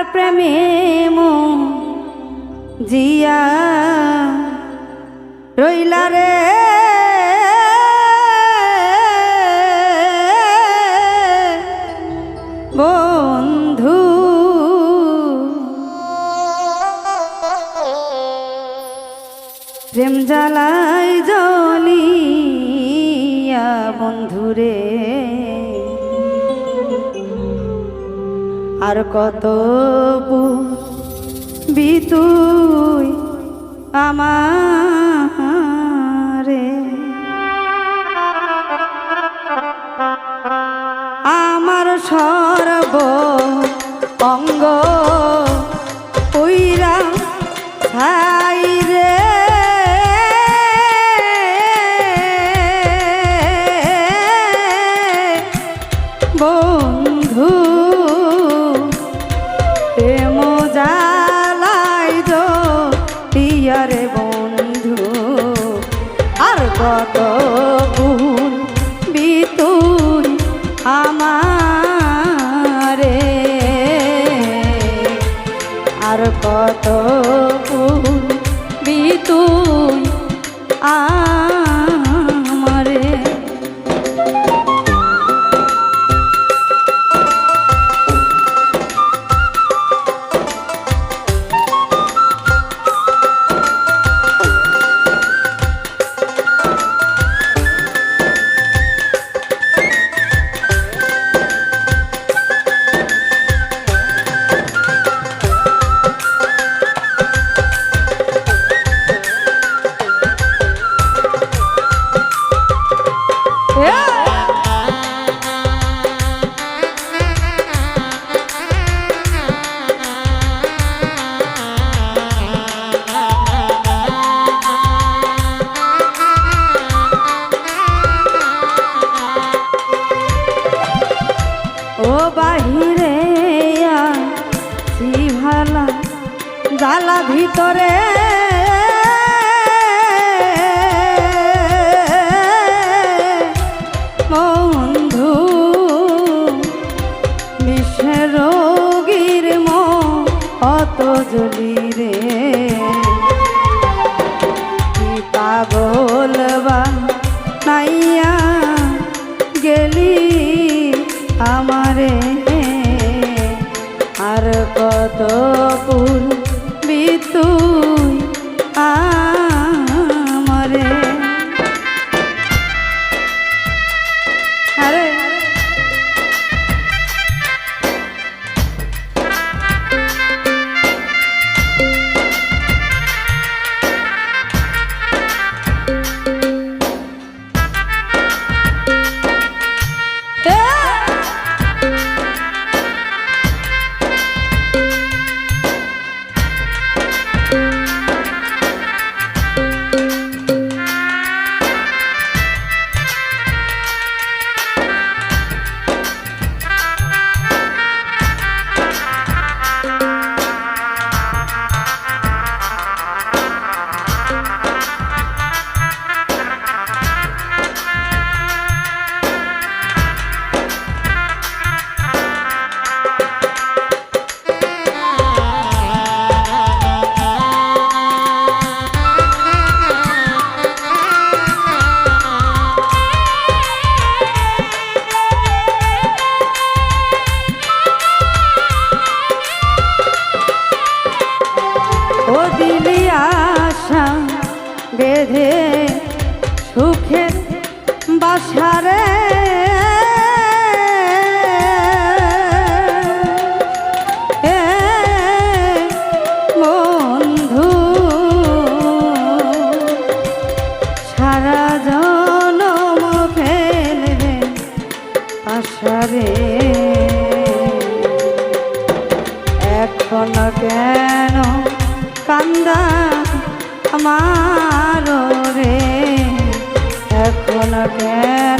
কার প্রেমে জিয়া রইলা রে। আর কত বিতুই আমারে? আমার সর্ব অঙ্গ কত গুণ ভিতরে। বন্ধু বিশ্বের রোগীর অত জলি রে। বিতুই বেঁধে সুখে বাসারে। এখন কেন কান্দা আমার রে এখন কেন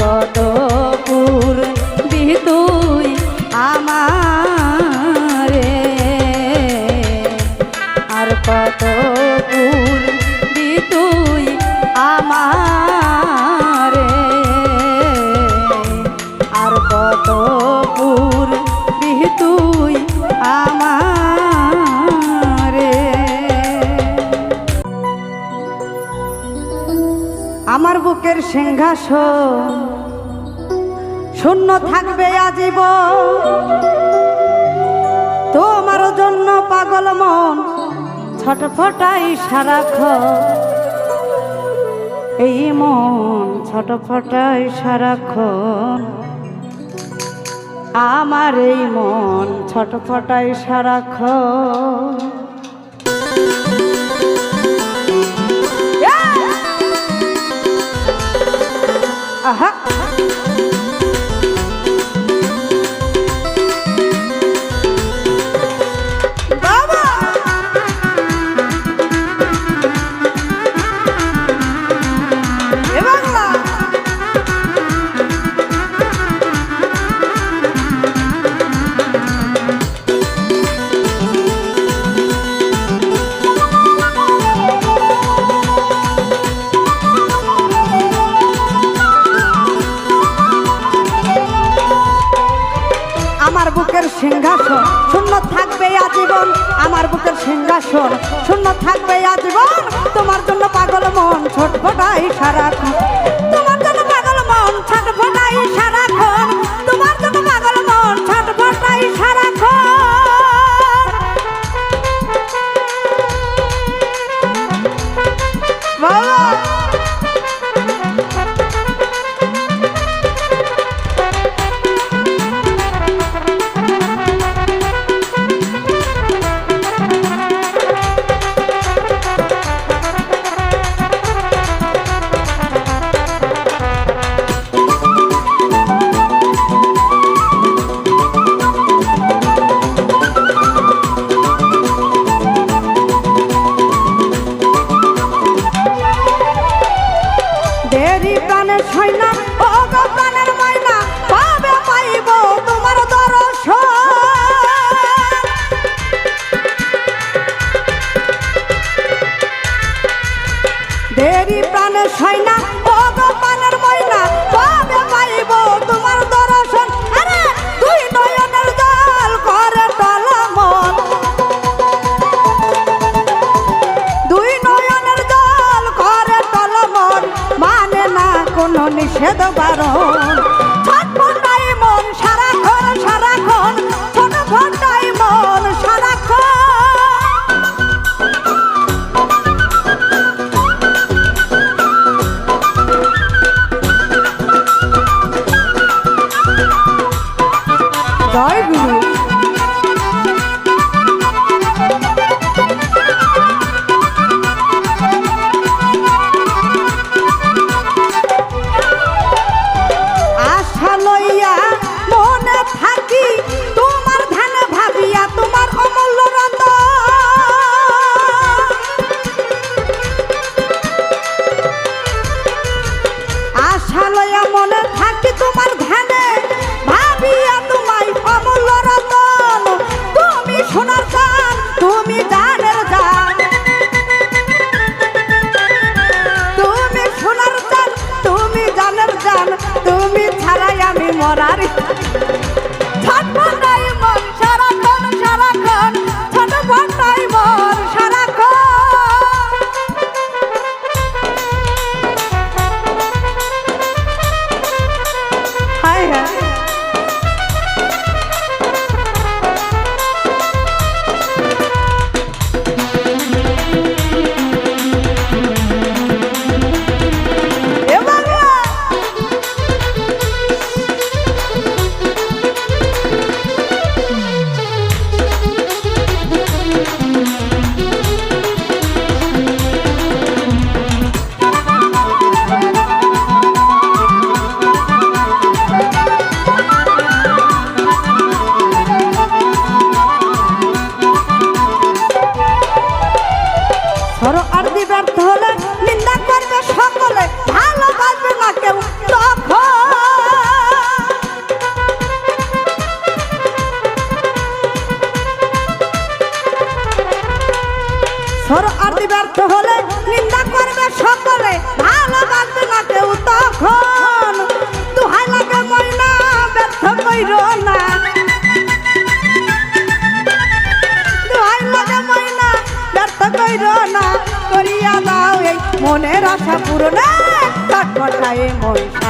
কত বুকের সিংহাসন। শূন্য থাকবে আজীব তোমার জন্য পাগল মন ছটফটাই সারাখ এই মন ছটফটাই সারাক্ষণ। আমার এই মন ছটফটাই সারাক্ষণ। आहा, শূন্য থাকবে আজীবন আমার বুকের সিংহাসন। শূন্য থাকবে আজীবন তোমার জন্য পাগল মন, ছটফটাই সারাক্ষণ। তোমার জন্য পাগল মন, ছটফটাই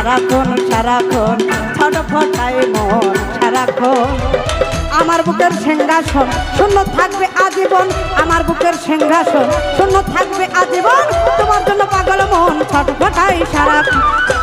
সারাক্ষণ সারাক্ষণ ছটফটায় মন, সারাক্ষণ। আমার বুকের সিংহাসন, শূন্য থাকবে আজীবন। আমার বুকের সিংহাসন, শূন্য থাকবে আজীবন। তোমার জন্য পাগল মন ছটফটাই সারাক্ষণ।